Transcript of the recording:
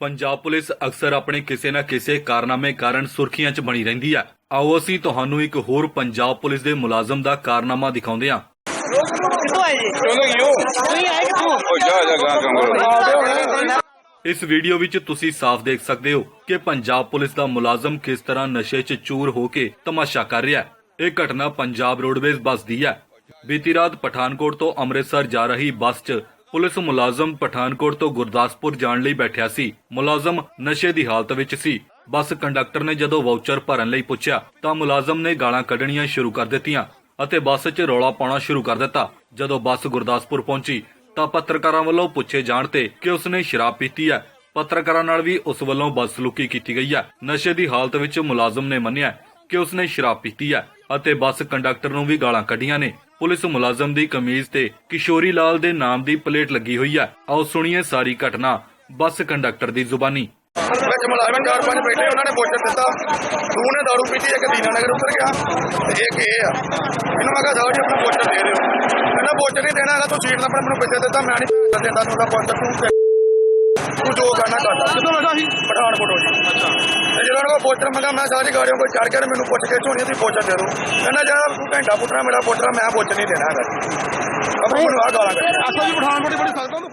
Punjab police ਅਕਸਰ ਆਪਣੇ ਕਿਸੇ ਨਾ ਕਿਸੇ ਕਾਰਨਾਮੇ ਕਾਰਨ ਸੁਰਖੀਆਂ 'ਚ ਬਣੀ ਰਹਿੰਦੀ ਹੈ। ਆਓ ਅਸੀਂ ਤੁਹਾਨੂੰ ਇੱਕ ਹੋਰ ਪੰਜਾਬ ਪੁਲਿਸ ਦੇ ਮੁਲਾਜ਼ਮ ਦਾ ਕਾਰਨਾਮਾ ਦਿਖਾਉਂਦੇ ਹਾਂ। ਇਸ ਵੀਡੀਓ ਵਿੱਚ ਤੁਸੀਂ ਸਾਫ਼ ਦੇਖ ਸਕਦੇ ਹੋ ਕਿ ਪੰਜਾਬ ਪੁਲਿਸ ਦਾ ਮੁਲਾਜ਼ਮ ਕਿਸ ਤਰ੍ਹਾਂ ਨਸ਼ੇ 'ਚ ਚੂਰ ਹੋ ਕੇ ਤਮਾਸ਼ਾ ਕਰ ਰਿਹਾ ਹੈ। ਇਹ ਘਟਨਾ ਪੰਜਾਬ ਰੋਡਵੇਜ਼ ਬੱਸ ਦੀ ਹੈ। ਬੀਤੀ ਰਾਤ ਪਠਾਨਕੋਟ ਤੋਂ ਅੰਮ੍ਰਿਤਸਰ ਜਾ ਰਹੀ ਬੱਸ 'ਚ ਪੁਲਿਸ ਮੁਲਾਜ਼ਮ ਪਠਾਨਕੋਟ ਤੋਂ ਗੁਰਦਾਸਪੁਰ ਜਾਣ ਲਈ ਬੈਠਿਆ ਸੀ। ਮੁਲਾਜ਼ਮ ਨਸ਼ੇ ਦੀ ਹਾਲਤ ਵਿੱਚ ਸੀ। ਬੱਸ ਕੰਡਕਟਰ ਨੇ ਜਦੋਂ ਵਾਊਚਰ ਭਰਨ ਲਈ ਪੁੱਛਿਆ, ਤਾਂ ਮੁਲਾਜ਼ਮ ਨੇ ਗਾਲਾਂ ਕੱਢਣੀਆਂ ਸ਼ੁਰੂ ਕਰ ਦਿੱਤੀਆਂ ਅਤੇ ਬੱਸ 'ਚ ਰੌਲਾ ਪਾਉਣਾ ਸ਼ੁਰੂ ਕਰ ਦਿੱਤਾ। ਜਦੋਂ ਬੱਸ ਗੁਰਦਾਸਪੁਰ ਪਹੁੰਚੀ, ਤਾਂ ਪੱਤਰਕਾਰਾਂ ਵੱਲੋਂ ਪੁੱਛੇ ਜਾਣ ਤੇ ਕਿ ਉਸਨੇ ਸ਼ਰਾਬ ਪੀਤੀ ਹੈ। ਪੱਤਰਕਾਰਾਂ ਨਾਲ ਵੀ ਉਸ ਵੱਲੋਂ ਬਦਸਲੂਕੀ ਕੀਤੀ ਗਈ ਹੈ। ਨਸ਼ੇ ਦੀ ਹਾਲਤ ਵਿੱਚ ਮੁਲਾਜ਼ਮ ਨੇ ਮੰਨਿਆ ਕਿ ਉਸਨੇ ਸ਼ਰਾਬ ਪੀਤੀ ਹੈ ਅਤੇ ਬੱਸ ਕੰਡਕਟਰ ਨੂੰ ਵੀ ਗਾਲਾਂ ਕੱਢੀਆਂ ਨੇ। ਪੁਲਿਸ ਮੁਲਾਜ਼ਮ ਦੀ ਕਮੀਜ਼ ਤੇ ਕਿਸ਼ੋਰੀ ਲਾਲ ਦੇ ਨਾਮ ਦੀ ਪਲੇਟ ਲੱਗੀ ਹੋਈ ਹੈ ਆਓ ਸੁਣੀਏ ਸਾਰੀ ਘਟਨਾ। ਬੱਸ ਕੰਡਕਟਰ ਦੀ ਜ਼ੁਬਾਨੀ। ਵਿੱਚ ਮੁਲਾਜ਼ਮ ਚਾਰ ਪੰਜ ਬੈਠੇ ਉਹਨਾਂ ਨੇ ਪੁੱਛ ਦਿੱਤਾ। ਤੂੰ ਨੇ ਦਾਰੂ ਪੀਤੀ ਇੱਕ ਦੀਨਾ ਨਗਰ ਉਤਰ ਗਿਆ। ਤੇ ਇੱਕ ਇਹ ਆ? ਇਹਨੂੰ ਮੈਂ ਕਿਹਾ ਸਾਹਿਬ ਜੀ ਆਪਣਾ ਪੁੱਛ ਦੇ ਦਿਓ। ਕਹਿੰਦਾ ਪੁੱਛ ਨਹੀਂ ਦੇਣਾ ਹੈਗਾ ਤੂੰ ਸੀਟ ਨੰਬਰ ਮੈਨੂੰ ਪਿੱਛੇ ਦਿੱਤਾ ਮੈਂ ਨਹੀਂ ਦਿੰਦਾ ਤੂੰ ਦਾ ਪੁੱਛ ਤੂੰ ਤੇ- ਤੂੰ ਜੋ ਕਰਨਾ ਕਰ ਕਿੱਥੋਂ ਲੱਗਾ ਸੀ? ਪਠਾਨਕੋਟ ਜੀ। ਅੱਛਾ ਤੇ ਪੁੱਛ ਮੰਗਾ ਮੈਂ ਸਾਰੀ ਗਾੜੀਆਂ ਕੋਲ ਚੜ ਕੇ ਤੇ ਮੈਨੂੰ ਪੁੱਛ ਕੇ ਝੋਣੀ ਦੀ ਪੁੱਛ ਦੇ ਦੋ ਕਹਿੰਦਾ ਤੂੰ ਘੰਟਾ ਪੁੱਟਣਾ ਮੇਰਾ ਪੁੱਟਣਾ ਮੈਂ ਪੁੱਛ ਨਹੀਂ ਦੇਣਾ ਹੈਗਾ। ਅਬ ਮੈਨੂੰ ਆ ਗਾਲਾਂ ਕੱਢ ਅਸਲ